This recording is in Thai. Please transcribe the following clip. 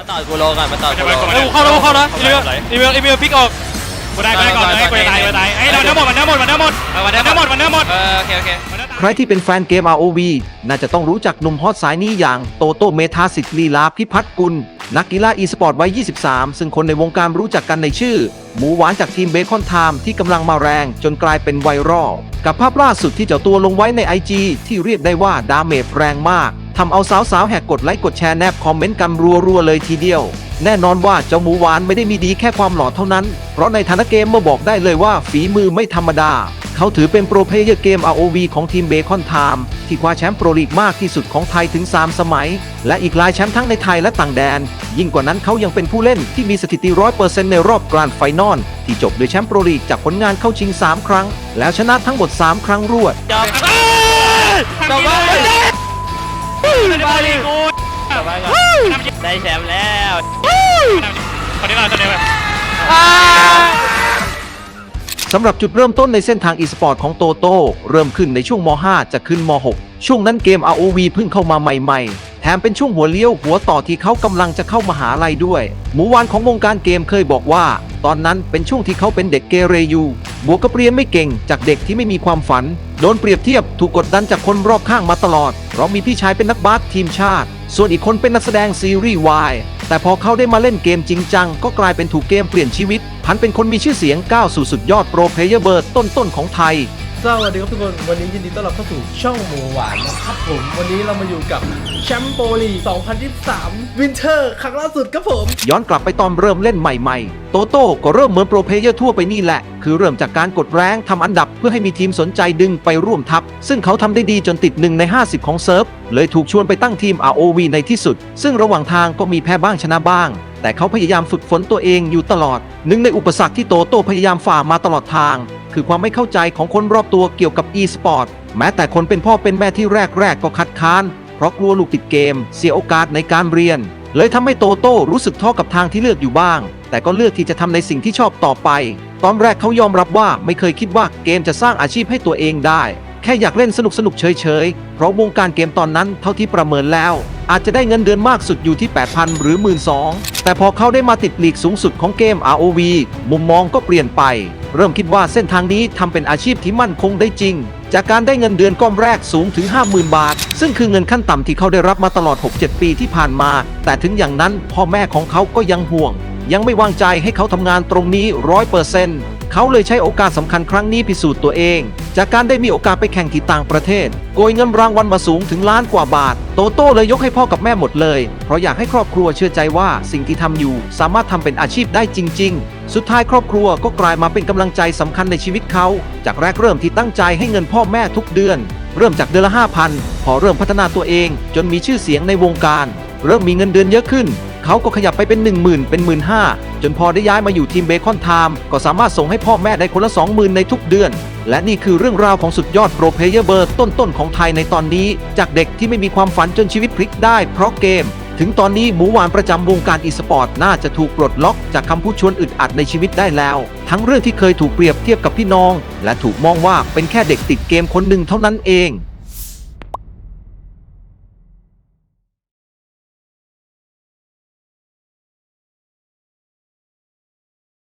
มาต่อกูโลก่อนมาต่อกูโลเอ้ยกูเข้าแล้วกูเข้าแล้วอีเมลอีเมลอีเมลพลิกออกกูได้กูได้ก่อนเลยกูจะตายกูจะตายไอ้ยเราเนื้อหมดมันเนื้อหมดมันเนื้อหมดเออวันมันนี้เนื้อหมดมันเนื้อหมดเออโอเคโอเคมันเนื้อตายใครที่เป็นแฟนเกม ROV น่าจะต้องรู้จักหนุ่มฮอตสายนี้อย่างโตโต้เมธาสิทธิ์ลีลาพิพัฒน์กุล นักกีฬาอีสปอร์ตวัย 23 ซึ่งคนในวงการรู้จักกันในชื่อ หมูหวานจากทีมเบคอนไทม์ที่กำลังมาแรงจนกลายเป็นไวรัลกับภาพล่าสุดที่เจ้าตัวลงไว้ใน IG ที่เรียกได้ว่าดาเมจแรงมาก ทำเอาสาวๆแหกกดไลค์กดแชร์แนบคอมเมนต์กันรัวๆเลยทีเดียว แน่นอนว่าเจ้าหมูหวานไม่ได้มีดีแค่ความหล่อเท่านั้น เพราะในฐานะเกมเมาบอกได้เลยว่าฝีมือไม่ธรรมดา เขาถือเป็นโปรเพลเยอร์เกม ROV ของทีมเบคอนไทม์ที่คว้าแชมป์โปรลีกมากที่สุดของไทยถึง 3 สมัย และอีกหลายแชมป์ทั้งในไทยและต่างแดน ยิ่งกว่านั้นเขายังเป็นผู้เล่นที่มีสถิติ100%ในรอบกรานด์ไฟนอลที่จบด้วยแชมป์โปรลีกจากผลงานเข้าชิง 3 ครั้ง แล้วชนะทั้งหมด 3 ครั้งรวด จบจบไป เลยกูจบไปก่อนได้แชมป์แล้วคนนี้ก่อนตัวนี้แบบสำหรับจุดเริ่มต้นในเส้นทางอีสปอร์ตของโตโต้เริ่มขึ้นในช่วงม .5 จะขึ้นม .6 ช่วงนั้นเกม ROV เพิ่งเข้ามาใหม่ๆ แถมเป็นช่วงหัวเลี้ยวหัวต่อที่เขากำลังจะเข้ามหาลัยด้วย หมูหวานของวงการเกมเคยบอกว่า ตอนนั้นเป็นช่วงที่เขาเป็นเด็กเกเรอยู่ บวกกับเรียนไม่เก่งจากเด็กที่ไม่มีความฝัน โดนเปรียบเทียบถูกกดดันจากคนรอบข้างมาตลอด เพราะมีพี่ชายเป็นนักบาสทีมชาติ ส่วนอีกคนเป็นนักแสดงซีรีส์วายแต่พอเขาได้มาเล่นเกมจริงจัง ก็กลายเป็นถูกเกมเปลี่ยนชีวิตพันเป็นคนมีชื่อเสียงก้าวสู่สุดยอดโปรเพลเยอร์เบิร์ดต้นๆของไทย สวัสดีครับทุกคน วันนี้ยินดีต้อนรับเข้าสู่ช่องหมูหวานนะครับผม วันนี้เรามาอยู่กับแชมป์โปลี 2023 วินเทอร์ครั้งล่าสุดครับผม ย้อนกลับไปตอนเริ่มเล่นใหม่ๆ โตโต้ก็เริ่มเหมือนโปรเพเยอร์ทั่วไปนี่แหละ คือเริ่มจากการกดแรงทำอันดับเพื่อให้มีทีมสนใจดึงไปร่วมทัพ ซึ่งเขาทำได้ดีจนติดหนึ่งใน 50 ของเซิร์ฟ เลยถูกชวนไปตั้งทีม ROV ในที่สุด ซึ่งระหว่างทางก็มีแพ้บ้างชนะบ้าง แต่เขาพยายามฝึกฝนตัวเองอยู่ตลอดหนึ่งในอุปสรรคที่โตโต้พยายามฝ่ามาตลอดทาง คือความไม่เข้าใจของคนรอบตัวเกี่ยวกับ e-sport แม้แต่คนเป็นพ่อเป็นแม่ที่แรกๆ ก็คัดค้าน เพราะกลัวลูกติดเกม เสียโอกาสในการเรียน เลยทำให้โตโต้รู้สึกท้อกับทางที่เลือกอยู่บ้าง แต่ก็เลือกที่จะทำในสิ่งที่ชอบต่อไป ตอนแรกเขายอมรับว่าไม่เคยคิดว่าเกมจะสร้างอาชีพให้ตัวเองได้ แค่อยากเล่นสนุกสนุกๆเฉยๆ เพราะวงการเกมตอนนั้นเท่าที่ประเมินแล้ว อาจจะได้เงินเดือนมากสุดอยู่ที่ 8,000 หรือ 12,000 แต่พอเขาได้มาติดลีกสูงสุดของเกม ROV มุมมองก็เปลี่ยนไป เริ่มคิดว่าเส้นทางนี้ทำเป็นอาชีพที่มั่นคงได้จริง จากการได้เงินเดือนก้อนแรกสูงถึง 50,000 บาท ซึ่งคือเงินขั้นต่ำที่เขาได้รับมาตลอด 6-7 ปีที่ผ่านมา แต่ถึงอย่างนั้นพ่อแม่ของเขาก็ยังห่วงยังไม่วางใจให้เขาทำงานตรงนี้ร้อยเปอร์เซ็นต์ เขาเลยใช้โอกาสสำคัญครั้งนี้พิสูจน์ตัวเอง จากการได้มีโอกาสไปแข่งที่ต่างประเทศ โกยเงินรางวัลมาสูงถึงล้านกว่าบาท โตโต้เลยยกให้พ่อกับแม่หมดเลย เพราะอยากให้ครอบครัวเชื่อใจว่าสิ่งที่ทำอยู่ สามารถทำเป็นอาชีพได้จริง ๆ สุดท้ายครอบครัวก็กลายมาเป็นกำลังใจสำคัญในชีวิตเขา จากแรกเริ่มที่ตั้งใจให้เงินพ่อแม่ทุกเดือน เริ่มจากเดือนละ5,000พอเริ่มพัฒนาตัวเอง จนมีชื่อเสียงในวงการ เริ่มมีเงินเดือนเยอะขึ้น เขาก็ขยับไปเป็น 1 0,000 เป็น 1 5 0 0 0จนพอได้ย้ายมาอยู่ทีมเบคอนไทม์ก็สามารถส่งให้พ่อแม่ได้คนละ 20,000 ในทุกเดือน และนี่คือเรื่องราวของสุดยอดโปรเพลเยอร์เบอร์ต้นๆของไทยในตอนนี้ จากเด็กที่ไม่มีความฝันจนชีวิตพลิกได้เพราะเกม ถึงตอนนี้หมูหวานประจำวงการอีสปอร์ตน่าจะถูกปลดล็อกจากคำพูดชวนอึดอัดในชีวิตได้แล้ว ทั้งเรื่องที่เคยถูกเปรียบเทียบกับพี่น้อง และถูกมองว่าเป็นแค่เด็กติดเกมคนหนึ่งเท่านั้นเอง